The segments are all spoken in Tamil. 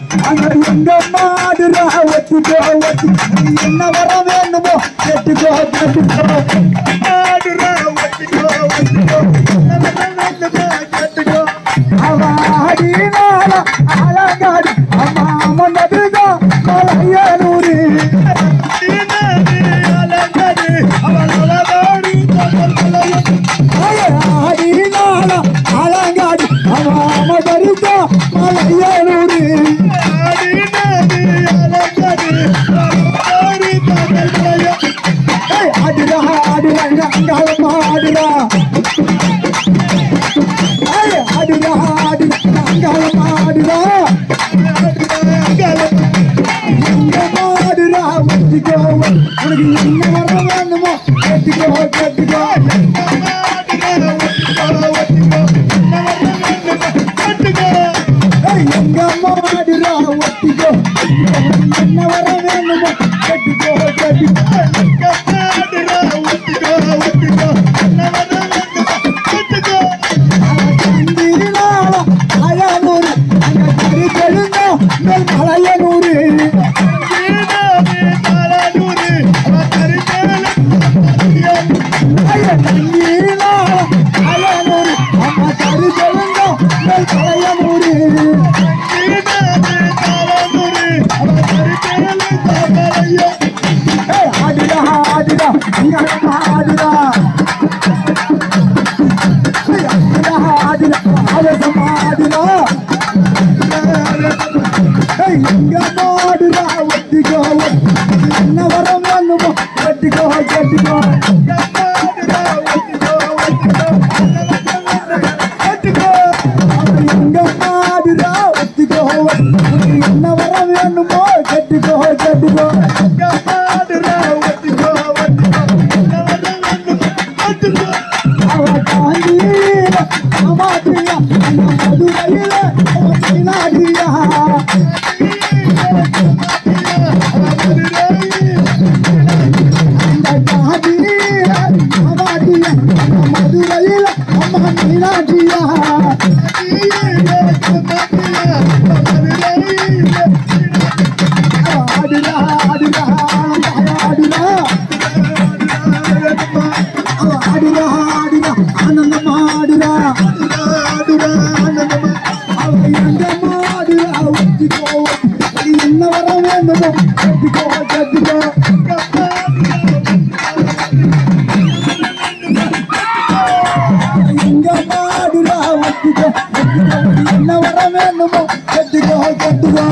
அங்க எங்க மாடுறா ஒத்துக்கோ ஒத்து நீ என்ன வர வேணுமோ கேட்டுக்கோ கேட்டுக்கோ. மாடுறா ஒத்துக்கோ ஒத்துக்கோ என்ன வர வேணுமோ கேட்டுக்கோ அவாடினால அழகாடி அம்மா மன்னதுதா மலையனூரு அழகாடி அவள் அழகாடி ஆடினால ஆடுடா ஆடுடா ஆடுடா அங்காளமா ஆடுடா எங்கம்மா ஆடுடா ஒத்திக்கோ உனக்கு என்ன வர வேணுமோ கேட்டுக்கோ கேட்டுக்கோ ஏய், எங்கம்மா ஆடுடா ஒத்திக்கோ என்ன வர வேணுமோ கேட்டுக்கோ கேட்டுக்கோ 바람이 야, 거. ஆடுடா ஒட்டிக்கோ என்ன வரம் வேணுமோ கட்டிக்கோ கேட்டுக்கோ எங்க என்ன வர வேணுமோ கட்டிக்கோ கட்டிக்கோ மதுரையில நாடியா மதுரையில அம்மா மீனாட்சியா ஆடுடா ஆடுடா ஆடுடா. அவ ஆடுடா ஆடுடா ஆனந்தமா ஆடுடா. அவ எங்க மாடுடா ஒத்திக்கோ நீ என்ன வர வேண்டுமோ கட்டிக்கோ கட்டிக்கோ கட்டிக்கோ என்ன வர வேண்டுமோ கட்டிக்கோ கட்டிக்கோ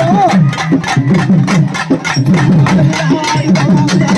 Oh, Thank you.